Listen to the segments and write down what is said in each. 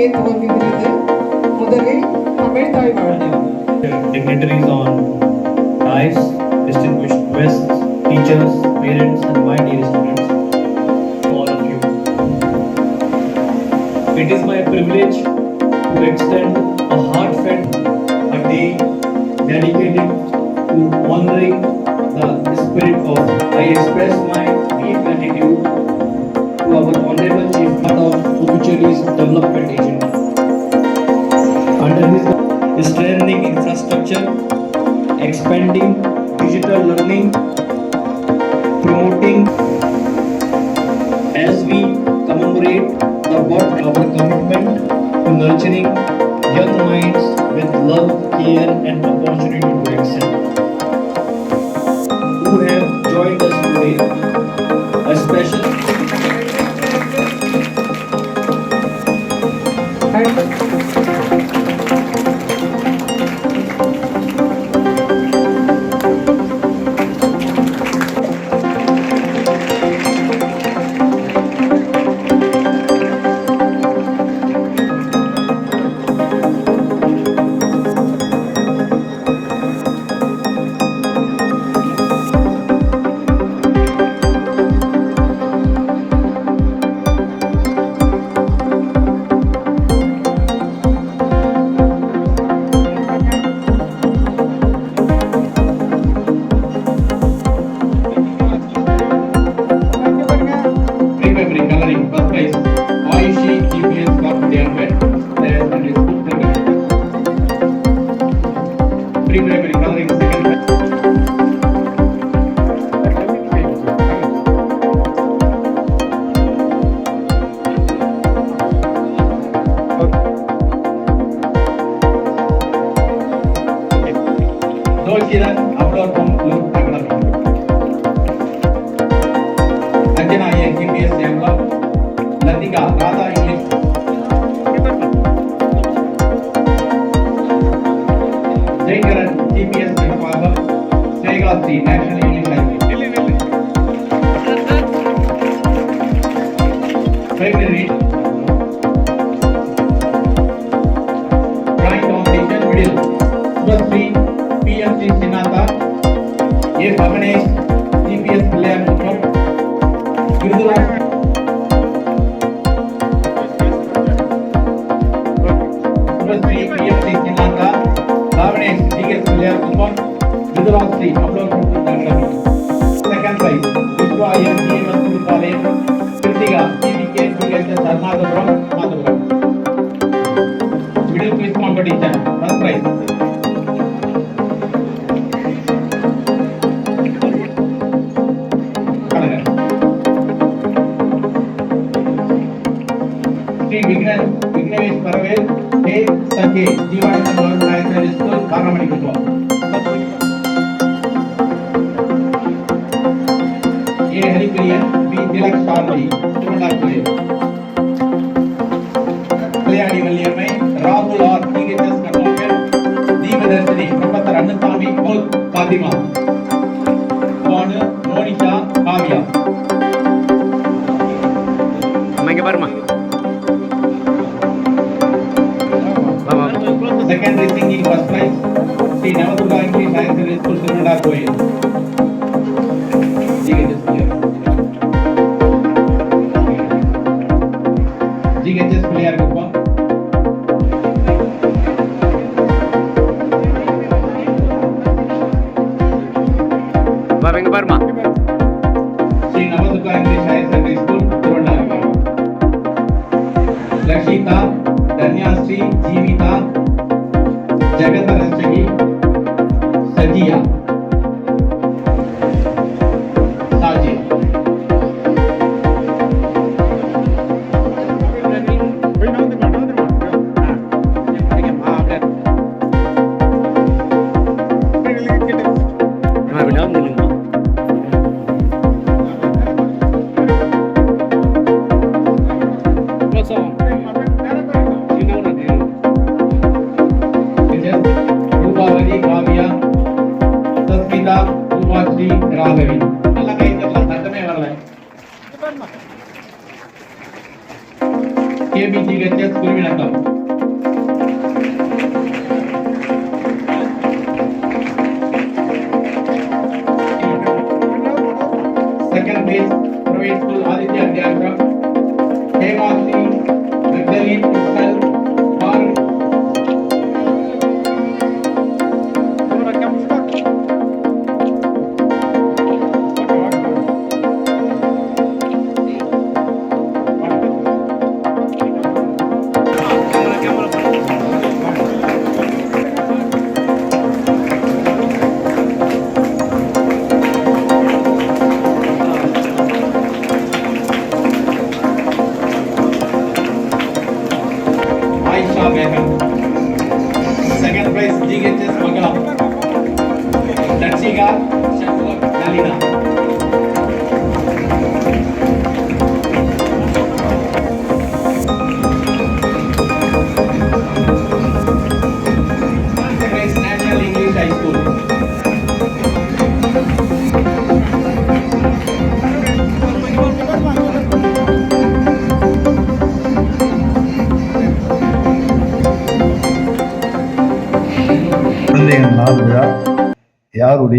இங்கே துவங்குகிறது முதலில் தமிழ் தாய் வாழ்த்து dignitaries on dais, distinguished guests, teachers, parents, and my dear students, all of you. It is my privilege to extend a heartfelt a day dedicated to honoring the spirit of. I express my deep gratitude to our honorable chief part of Puducherry's development agenda. Under his strengthening infrastructure, expanding digital learning, promoting as we commemorate the what our commitment to nurturing young minds with love, care, and opportunity to excel. Who have joined us today, a special Gujarat Shri పబ్లోకుంటూ నగరం second prize విశ్వ MGMS college కృతిగా CVK SS Harnathapuram Madhavaram middle quiz competition first prize Shri विघ्न विघ्नेश परवेल हे सखे Jivanand B Tilak சாரதி திருவண்ணாமலை விளையாடி வள்ளியம்மை ராகுல் R DHS கண்ணோக்கல் Deepadharshini பிரபத்தர் அண்ணசாமி கோல் பாத்திமா பானு மோனிஷா காவ்யா அம்மா இங்க பாருமா வா வா secondary singing first prize Sri Navadurga English higher secondary school திருவண்ணா கோயில்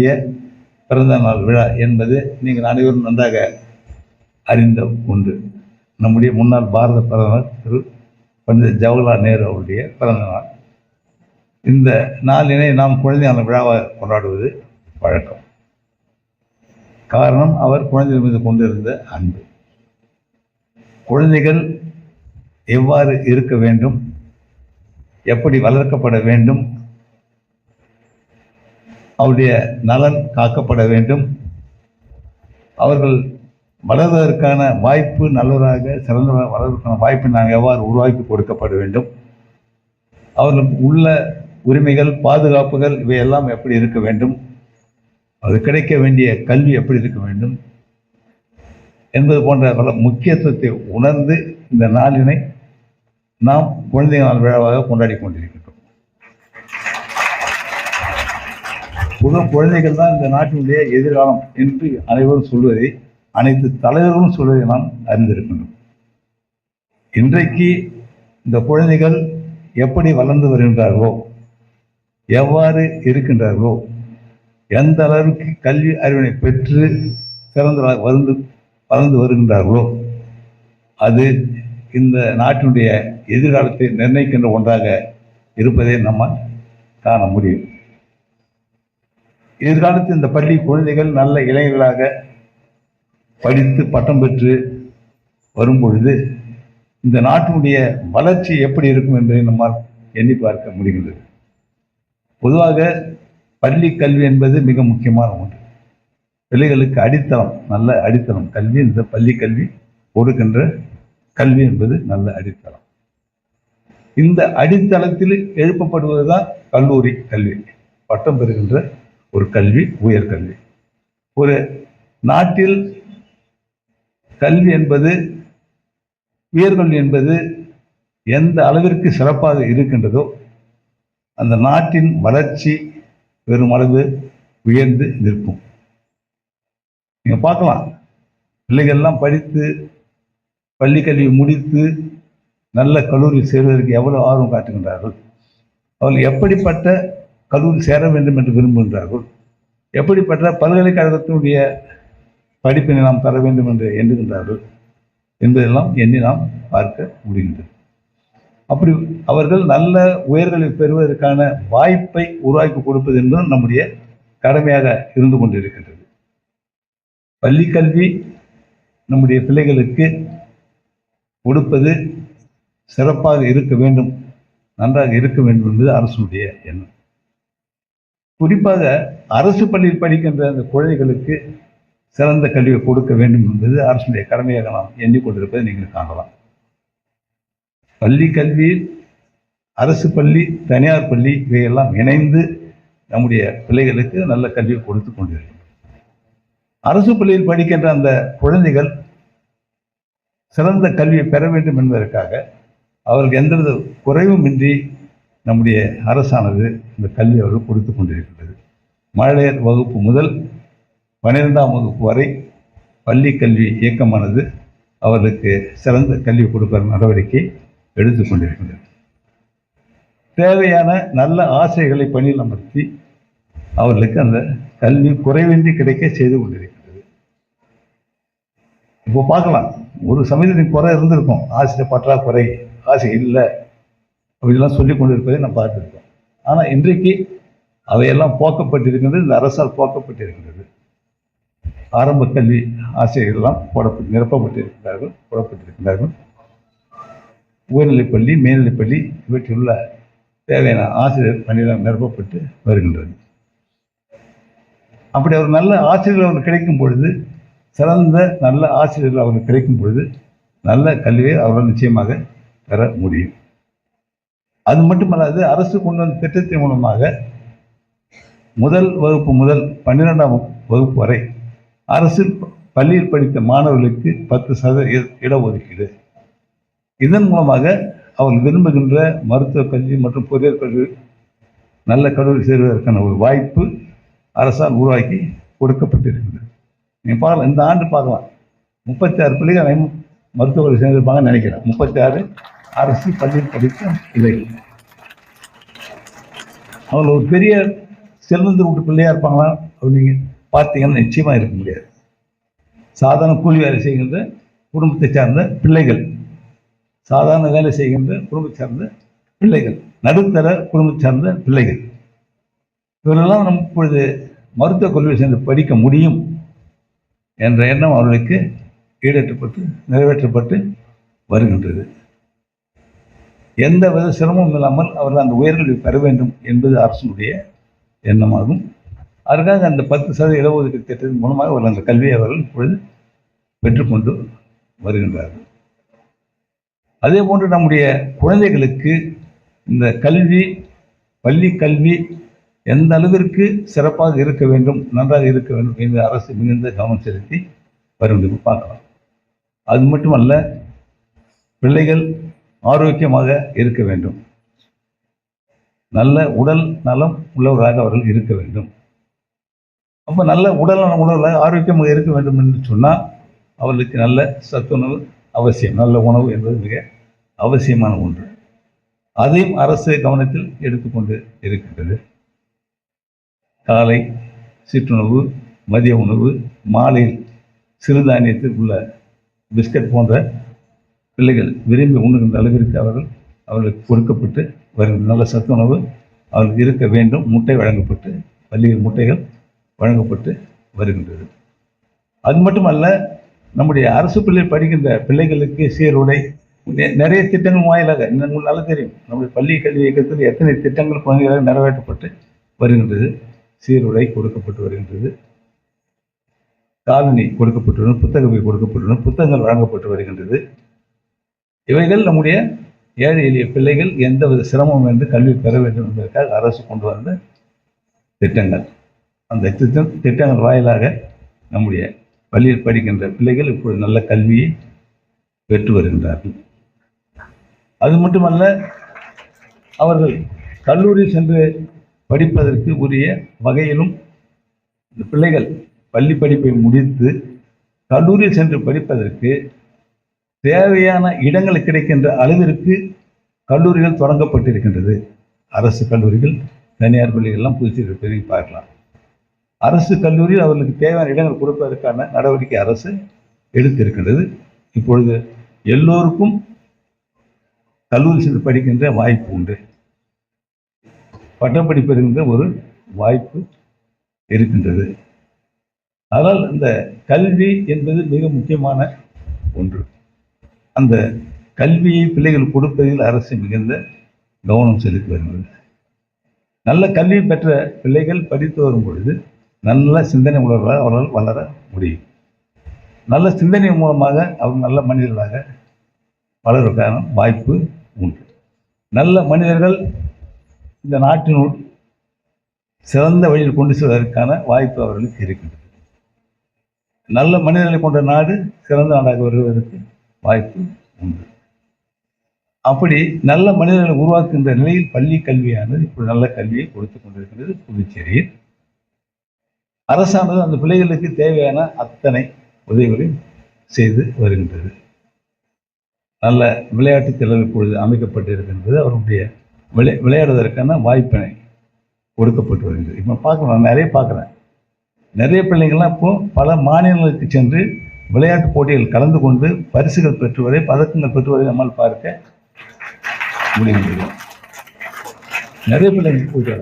யாருடைய பிறந்த நாள் விழா என்பது நீங்கள் அனைவரும் நன்றாக அறிந்த ஒன்று. நம்முடைய முன்னாள் பாரத பிரதமர் திரு. பண்டித ஜவஹர்லால் நேரு அவருடைய பிறந்த நாள். இந்த நாளினை நாம் குழந்தையான விழாவை விழாவாக கொண்டாடுவது வழக்கம். காரணம் அவர் குழந்தைகள் மீது கொண்டிருந்த அன்பு. குழந்தைகள் எவ்வாறு இருக்க வேண்டும்? எப்படி வளர்க்கப்பட வேண்டும்? அவருடைய நலன் காக்கப்பட வேண்டும். அவர்கள் வளர்வதற்கான வாய்ப்பு நல்லவராக சிறந்த வளர்வதற்கான வாய்ப்பை நாங்கள் எவ்வாறு உருவாக்கி கொடுக்கப்பட வேண்டும். அவர்களுக்கு உள்ள உரிமைகள் பாதுகாப்புகள் இவையெல்லாம் எப்படி இருக்க வேண்டும்? அது கிடைக்க வேண்டிய கல்வி எப்படி இருக்க வேண்டும்? என்பது போன்ற பல முக்கியத்துவத்தை உணர்ந்து இந்த நாளினை நாம் குழந்தைகள் நாள் விழாவாக கொண்டாடி கொண்டிருக்கின்றோம். புது குழந்தைகள் தான் இந்த நாட்டினுடைய எதிர்காலம் என்று அனைவரும் சொல்வதை அனைத்து தலைவர்களும் சொல்வதை நாம் அறிந்திருக்கின்றோம். இன்றைக்கு இந்த குழந்தைகள் எப்படி வளர்ந்து வருகின்றார்களோ எவ்வாறு இருக்கின்றார்களோ எந்த அளவுக்கு கல்வி அறிவினை பெற்று சிறந்த வளர்ந்து வளர்ந்து வருகின்றார்களோ அது இந்த நாட்டினுடைய எதிர்காலத்தை நிர்ணயிக்கின்ற ஒன்றாக இருப்பதை நம்மால் காண முடியும். எதிர்காலத்தில் இந்த பள்ளி குழந்தைகள் நல்ல இளைஞர்களாக படித்து பட்டம் பெற்று வரும் பொழுது இந்த நாட்டினுடைய வளர்ச்சி எப்படி இருக்கும் என்பதை நம்மால் எண்ணி பார்க்க முடிகின்றது. பொதுவாக பள்ளி கல்வி என்பது மிக முக்கியமான ஒன்று. பிள்ளைகளுக்கு அடித்தளம் நல்ல அடித்தளம். கல்வி இந்த பள்ளி கல்வி கொடுக்கின்ற கல்வி என்பது நல்ல அடித்தளம். இந்த அடித்தளத்தில் எழுப்பப்படுவதுதான் கல்லூரி கல்வி. பட்டம் பெறுகின்ற ஒரு கல்வி உயர்கல்வி ஒரு நாட்டில் கல்வி என்பது உயர்கல்வி என்பது எந்த அளவிற்கு சிறப்பாக இருக்கின்றதோ அந்த நாட்டின் வளர்ச்சி பெருமளவு உயர்ந்து நிற்கும். நீங்கள் பார்க்கலாம். பிள்ளைகள்லாம் படித்து பள்ளி கல்வி முடித்து நல்ல கல்லூரி சேர்வதற்கு எவ்வளோ ஆர்வம் காட்டுகின்றார்கள். அவர்கள் எப்படிப்பட்ட கல்லூரி சேர வேண்டும் என்று விரும்புகின்றார்கள். எப்படிப்பட்ட பல்கலைக்கழகத்தினுடைய படிப்பினை நாம் தர வேண்டும் என்று எண்ணுகின்றார்கள் என்பதெல்லாம் எண்ணி நாம் பார்க்க முடிகின்றது. அப்படி அவர்கள் நல்ல உயர்களை பெறுவதற்கான வாய்ப்பை உருவாக்கி கொடுப்பது என்பதும் நம்முடைய கடமையாக இருந்து கொண்டிருக்கின்றது. பள்ளி கல்வி நம்முடைய பிள்ளைகளுக்கு கொடுப்பது சிறப்பாக இருக்க வேண்டும் நன்றாக இருக்க வேண்டும் என்பது அரசுடைய எண்ணம். குறிப்பாக அரசு பள்ளியில் படிக்கின்ற அந்த குழந்தைகளுக்கு சிறந்த கல்வியை கொடுக்க வேண்டும் என்பது அரசுடைய கடமையாக நாம் எண்ணிக்கொண்டிருப்பதை நீங்கள் காணலாம். பள்ளி கல்வி அரசு பள்ளி தனியார் பள்ளி இவையெல்லாம் இணைந்து நம்முடைய பிள்ளைகளுக்கு நல்ல கல்வியை கொடுத்து கொண்டிருக்கிறோம் அரசு பள்ளியில் படிக்கின்ற அந்த குழந்தைகள் சிறந்த கல்வியை பெற வேண்டும் என்பதற்காக அவர்களுக்கு எந்தவித குறைவுமின்றி நம்முடைய அரசானது இந்த கல்வி அவர்கள் கொடுத்து கொண்டிருக்கின்றது. மழையர் வகுப்பு முதல் பன்னிரெண்டாம் வகுப்பு வரை பள்ளி கல்வி இயக்கமானது அவர்களுக்கு சிறந்த கல்வி கொடுக்கிற நடவடிக்கை எடுத்துக் கொண்டிருக்கின்றது. தேவையான நல்ல ஆசைகளை பணியில் அமர்த்தி அவர்களுக்கு அந்த கல்வி குறைவின்றி கிடைக்க செய்து கொண்டிருக்கிறது இப்போ பார்க்கலாம். ஒரு சமயத்தின் குறை இருந்திருக்கும். ஆசிரியர் பற்றாக்குறை ஆசை இல்லை அப்படிலாம் சொல்லி கொண்டிருப்பதை நம்ம பார்த்துருக்கோம் ஆனால் இன்றைக்கு அவையெல்லாம் போக்கப்பட்டிருக்கின்றது இந்த அரசால் போக்கப்பட்டிருக்கின்றது ஆரம்ப கல்வி ஆசிரியர்கள்லாம் போடப்பட்டு நிரப்பப்பட்டிருக்கிறார்கள் போடப்பட்டிருக்கிறார்கள். உயர்நிலைப்பள்ளி மேல்நிலைப்பள்ளி இவற்றில் உள்ள தேவையான ஆசிரியர் பணியெல்லாம் நிரப்பப்பட்டு வருகின்றது. அப்படி ஒரு நல்ல ஆசிரியர்கள் அவர்களுக்கு கிடைக்கும் பொழுது சிறந்த நல்ல ஆசிரியர்கள் அவர்களுக்கு கிடைக்கும் பொழுது நல்ல கல்வியை அவர்கள் நிச்சயமாக பெற முடியும். அது மட்டுமல்லாது அரசு கொண்டு வந்த திட்டத்தின் மூலமாக முதல் வகுப்பு முதல் பன்னிரெண்டாம் வகுப்பு வரை அரசு பள்ளியில் படித்த மாணவர்களுக்கு பத்து சதவீத இடஒதுக்கீடு. இதன் மூலமாக அவர்கள் விரும்புகின்ற மருத்துவ கல்வி மற்றும் பொறியியல் கல்வி நல்ல கல்லூரி சேர்வதற்கான ஒரு வாய்ப்பு அரசால் உருவாக்கி கொடுக்கப்பட்டிருக்கிறது. நீங்கள் பார்க்கலாம் இந்த ஆண்டு பார்க்கலாம். முப்பத்தி ஆறு பிள்ளைகள் மருத்துவ கல்வி சேர்ந்திருப்பாங்கன்னு நினைக்கிறேன். முப்பத்தி ஆறு அரசு பள்ளியில் படித்த இவை அவங்க ஒரு பெரிய செல்வந்த வீட்டு பிள்ளையா இருப்பாங்களா? அப்படின்னு பார்த்தீங்கன்னா நிச்சயமாக இருக்க முடியாது. சாதாரண கூலி வேலை செய்கின்ற குடும்பத்தை சார்ந்த பிள்ளைகள். சாதாரண வேலை செய்கின்ற குடும்பத்தை சார்ந்த பிள்ளைகள். நடுத்தர குடும்பத்தை சார்ந்த பிள்ளைகள். இவரெல்லாம் நம்ம இப்பொழுது மருத்துவ கல்லூரி சென்று படிக்க முடியும் என்ற எண்ணம் அவர்களுக்கு ஈடேற்றப்பட்டு நிறைவேற்றப்பட்டு வருகின்றது. எந்த வித சிரமமும் இல்லாமல் அவர்கள் அந்த உயர்கல்வி பெற வேண்டும் என்பது அரசினுடைய எண்ணமாகும். அதற்காக அந்த பத்து சதவீத இடஒதுக்கீடு திட்டத்தின் மூலமாக அவர்கள் அந்த கல்வியை அவர்கள் இப்பொழுது பெற்றுக்கொண்டு வருகின்றார்கள். அதே போன்று நம்முடைய குழந்தைகளுக்கு இந்த கல்வி பள்ளி கல்வி எந்த அளவிற்கு சிறப்பாக இருக்க வேண்டும் நன்றாக இருக்க வேண்டும் என்று அரசு மிகுந்த கவனம் செலுத்தி வருகின்றது. பார்க்கலாம். அது மட்டுமல்ல பிள்ளைகள் ஆரோக்கியமாக இருக்க வேண்டும். நல்ல உடல் நலம் உள்ளவராக அவர்கள் இருக்க வேண்டும். அப்போ நல்ல உடல் நலம் உள்ளவர்களாக ஆரோக்கியமாக இருக்க வேண்டும் என்று சொன்னால் அவர்களுக்கு நல்ல சத்துணவு அவசியம். நல்ல உணவு என்பது மிக அவசியமான ஒன்று. அதையும் அரசு கவனத்தில் எடுத்துக்கொண்டு இருக்கின்றது. காலை சிற்றுணவு மதிய உணவு மாலையில் சிறுதானியத்தில் உள்ள பிஸ்கட் போன்ற பிள்ளைகள் விரும்பி உண்ணுகின்ற அளவிற்கு அவர்கள் அவர்களுக்கு கொடுக்கப்பட்டு வருகின்ற நல்ல சத்துணவு அவர்களுக்கு இருக்க வேண்டும். முட்டை வழங்கப்பட்டு பள்ளியில் முட்டைகள் வழங்கப்பட்டு வருகின்றது. அது மட்டுமல்ல நம்முடைய அரசு பள்ளியில் படிக்கின்ற பிள்ளைகளுக்கு சீருடை நிறைய திட்டங்கள் வாயிலாக உங்களுக்கு நல்லா தெரியும். நம்முடைய பள்ளி கல்வி இயக்கத்தில் எத்தனை திட்டங்கள் குழந்தைகளாக நிறைவேற்றப்பட்டு வருகின்றது. சீருடை கொடுக்கப்பட்டு வருகின்றது. காலனி கொடுக்கப்பட்டுள்ளன புத்தகங்கள் கொடுக்கப்பட்டுள்ளன புத்தகங்கள் வழங்கப்பட்டு வருகின்றது. இவைகள் நம்முடைய ஏழை எளிய பிள்ளைகள் எந்தவித சிரமம் என்று கல்வி பெற வேண்டும் என்பதற்காக அரசு கொண்டு வந்த திட்டங்கள். அந்த திட்டம் திட்டங்கள் வாயிலாக நம்முடைய பள்ளியில் படிக்கின்ற பிள்ளைகள் இப்பொழுது நல்ல கல்வியை பெற்று வருகின்றார்கள். அது மட்டுமல்ல அவர்கள் கல்லூரி சென்று படிப்பதற்கு உரிய வகையிலும் இந்த பிள்ளைகள் பள்ளி படிப்பை முடித்து கல்லூரியில் சென்று படிப்பதற்கு தேவையான இடங்கள் கிடைக்கின்ற அளவிற்கு கல்லூரிகள் தொடங்கப்பட்டிருக்கின்றது. அரசு கல்லூரிகள் தனியார் பள்ளிகள்லாம் புதுச்சேரி பெருகி பார்க்கலாம். அரசு கல்லூரியில் அவர்களுக்கு தேவையான இடங்கள் கொடுப்பதற்கான நடவடிக்கை அரசு எடுத்திருக்கின்றது. இப்பொழுது எல்லோருக்கும் கல்லூரி சென்று படிக்கின்ற வாய்ப்பு உண்டு. பட்டம் இருக்கின்ற ஒரு வாய்ப்பு இருக்கின்றது. அதனால் இந்த கல்வி என்பது மிக முக்கியமான ஒன்று. அந்த கல்வியை பிள்ளைகள் கொடுப்பதில் அரசு மிகுந்த கவனம் செலுத்தி வருகிறது. நல்ல கல்வி பெற்ற பிள்ளைகள் படித்து வரும் பொழுது நல்ல சிந்தனை உள்ளவர்களாக அவர்கள் வளர முடியும். நல்ல சிந்தனை மூலமாக அவர் நல்ல மனிதர்களாக வளர்வதற்கான வாய்ப்பு உண்டு. நல்ல மனிதர்கள் இந்த நாட்டினுள் சிறந்த வழியில் கொண்டு செல்வதற்கான வாய்ப்பு அவர்களுக்கு இருக்கின்றது. நல்ல மனிதர்களை கொண்ட நாடு சிறந்த நாடாக வருவதற்கு வாய்ப்பு உண்டு. அப்படி நல்ல மனிதர்களை உருவாக்குகின்ற நிலையில் பள்ளி கல்வியானது இப்படி நல்ல கல்வியை கொடுத்து கொண்டிருக்கின்றது புதுச்சேரியில் அரசானது அந்த பிள்ளைகளுக்கு தேவையான அத்தனை உதவிகளையும் செய்து வருகின்றது. நல்ல விளையாட்டு திடல் இப்பொழுது அமைக்கப்பட்டிருக்கின்றது. அவருடைய விளை விளையாடுவதற்கான வாய்ப்பினை கொடுக்கப்பட்டு வருகிறது இப்போ பார்க்கணும் நான் நிறைய பார்க்குறேன். நிறைய பிள்ளைங்கள்லாம் இப்போ பல மாநிலங்களுக்கு சென்று விளையாட்டு போட்டியில் கலந்து கொண்டு பரிசுகள் பெற்று வரை பதக்கங்கள் பெற்று வரை நம்மால் பார்க்க முடிகின்றது நிறைய பிள்ளைங்க போயிட்டு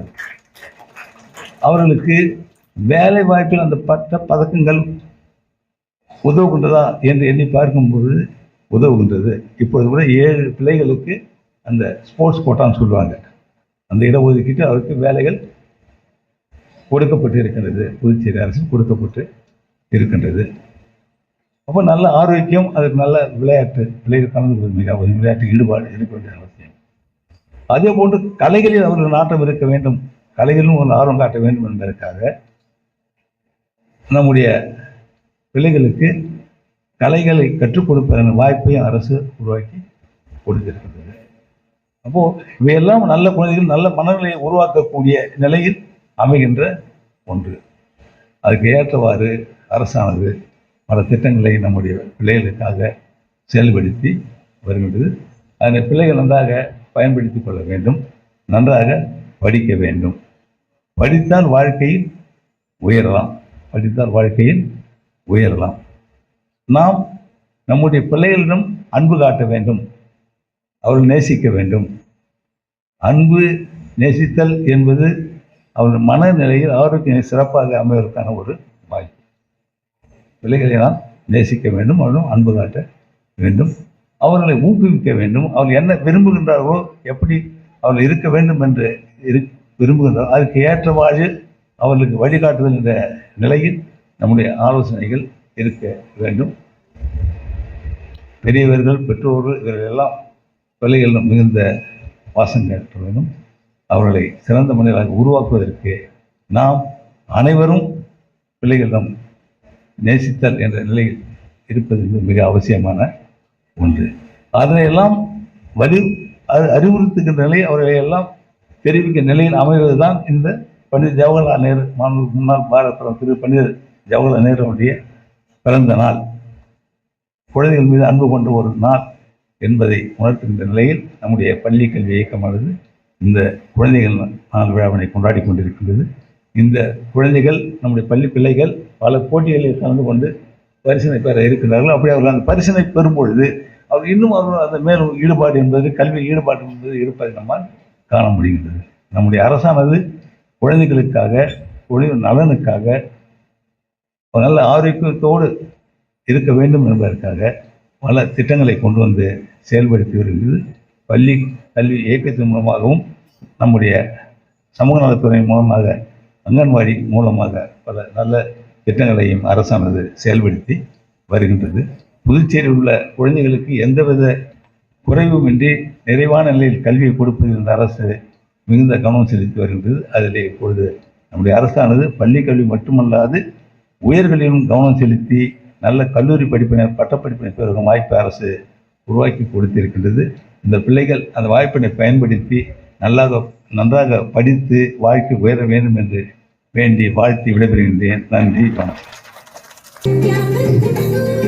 அவர்களுக்கு வேலை வாய்ப்பில் அந்த பட்ட பதக்கங்கள் உதவுகின்றதா என்று எண்ணி பார்க்கும்போது உதவுகின்றது. இப்பொழுது கூட ஏழு பிள்ளைகளுக்கு அந்த ஸ்போர்ட்ஸ் கோட்டான்னு சொல்லுவாங்க. அந்த இடஒதுக்கீட்டு அவருக்கு வேலைகள் கொடுக்கப்பட்டு இருக்கின்றது புதுச்சேரி அரசு கொடுக்கப்பட்டு இருக்கின்றது. அப்போ நல்ல ஆரோக்கியம் அதுக்கு நல்ல விளையாட்டு விளையாட்டு கலந்து மிக விளையாட்டு ஈடுபாடு இருக்க வேண்டிய அவசியம். அதே போன்று கலைகளில் அவர்கள் நாட்டம் இருக்க வேண்டும். கலைகளிலும் ஒரு ஆர்வம் காட்ட வேண்டும் என்பதற்காக நம்முடைய பிள்ளைகளுக்கு கலைகளை கற்றுக் கொடுப்பதன் வாய்ப்பையும் அரசு உருவாக்கி கொடுத்திருக்கின்றது. அப்போது இவையெல்லாம் நல்ல குழந்தைகள் நல்ல மனநிலையை உருவாக்கக்கூடிய நிலையில் அமைகின்ற ஒன்று. அதுக்கு ஏற்றவாறு அரசானது பல திட்டங்களை நம்முடைய பிள்ளைகளுக்காக செயல்படுத்தி வருகின்றது. அதனை பிள்ளைகள் நன்றாக பயன்படுத்திக் கொள்ள வேண்டும். நன்றாக படிக்க வேண்டும். படித்தால் வாழ்க்கையில் உயரலாம். படித்தால் வாழ்க்கையில் உயரலாம். நாம் நம்முடைய பிள்ளைகளிடம் அன்பு காட்ட வேண்டும். அவர்கள் நேசிக்க வேண்டும். அன்பு நேசித்தல் என்பது அவர்கள் மனநிலையில் ஆரோக்கியம் சிறப்பாக அமைவதற்கான ஒரு பிள்ளைகளை நாம் நேசிக்க வேண்டும் அவர்களும் அன்பு காட்ட வேண்டும் அவர்களை ஊக்குவிக்க வேண்டும். அவர்கள் என்ன விரும்புகின்றார்களோ எப்படி அவர்கள் இருக்க வேண்டும் என்று இரு விரும்புகின்றார் அதுக்கு ஏற்றவாறு அவர்களுக்கு வழிகாட்டுதல் என்ற நிலையில் நம்முடைய ஆலோசனைகள் இருக்க வேண்டும். பெரியவர்கள் பெற்றோர்கள் இவர்கள் எல்லாம் பிள்ளைகளிடம் மிகுந்த பாசம் வேண்டும். அவர்களை சிறந்த மனிதர்களாக உருவாக்குவதற்கு நாம் அனைவரும் பிள்ளைகளிடம் நேசித்தல் என்ற நிலையில் இருப்பது மிக அவசியமான ஒன்று. அதனையெல்லாம் வலி அது அறிவுறுத்துகின்ற நிலை அவர்களை எல்லாம் தெரிவிக்கிற நிலையில் அமைவதுதான் இந்த பண்டித ஜவஹர்லால் நேரு மாண்பு முன்னாள் பாரத திரு பண்டித ஜவஹர்லால் நேருடைய பிறந்த நாள். குழந்தைகள் மீது அன்பு கொண்ட ஒரு நாள் என்பதை உணர்த்துகின்ற நிலையில் நம்முடைய பள்ளி கல்வி இயக்கமானது இந்த குழந்தைகள் நாள் விழாவினை கொண்டாடி கொண்டிருக்கின்றது. இந்த குழந்தைகள் நம்முடைய பள்ளி பிள்ளைகள் பல போட்டிகளில் கலந்து கொண்டு பரிசனை பெற இருக்கின்றார்கள். அப்படி அவர்கள் அந்த பரிசனை பெறும் பொழுது அவர் இன்னும் அவர்கள் அந்த மேலும் ஈடுபாடு என்பது கல்வி ஈடுபாடு என்பது இருப்பதை நம்மால் காண முடிகின்றது. நம்முடைய அரசானது குழந்தைகளுக்காக குழந்தை நலனுக்காக ஒரு நல்ல ஆரோக்கியத்தோடு இருக்க வேண்டும் என்பதற்காக பல திட்டங்களை கொண்டு வந்து செயல்படுத்தி வருகிறது. பள்ளி கல்வி இயக்கத்தின் மூலமாகவும் நம்முடைய சமூக நலத்துறை மூலமாக அங்கன்வாடி மூலமாக பல நல்ல திட்டங்களையும் அரசானது செயல்படுத்தி வருகின்றது. புதுச்சேரியில் உள்ள குழந்தைகளுக்கு எந்தவித குறைவுமின்றி நிறைவான நிலையில் கல்வியை கொடுப்பதில் இந்த அரசு மிகுந்த கவனம் செலுத்தி வருகின்றது. அதில் இப்பொழுது நம்முடைய அரசானது பள்ளி கல்வி மட்டுமல்லாது உயர்களிலும் கவனம் செலுத்தி நல்ல கல்லூரி படிப்பினை பட்டப்படிப்பினை பெறும் வாய்ப்பை அரசு உருவாக்கி கொடுத்திருக்கின்றது. இந்த பிள்ளைகள் அந்த வாய்ப்பினை பயன்படுத்தி நல்லாக நன்றாக படித்து வாழ்க்கை உயர வேண்டும் என்று வேண்டி வாழ்த்து விடைபெறுகின்றேன். நன்றி வணக்கம்.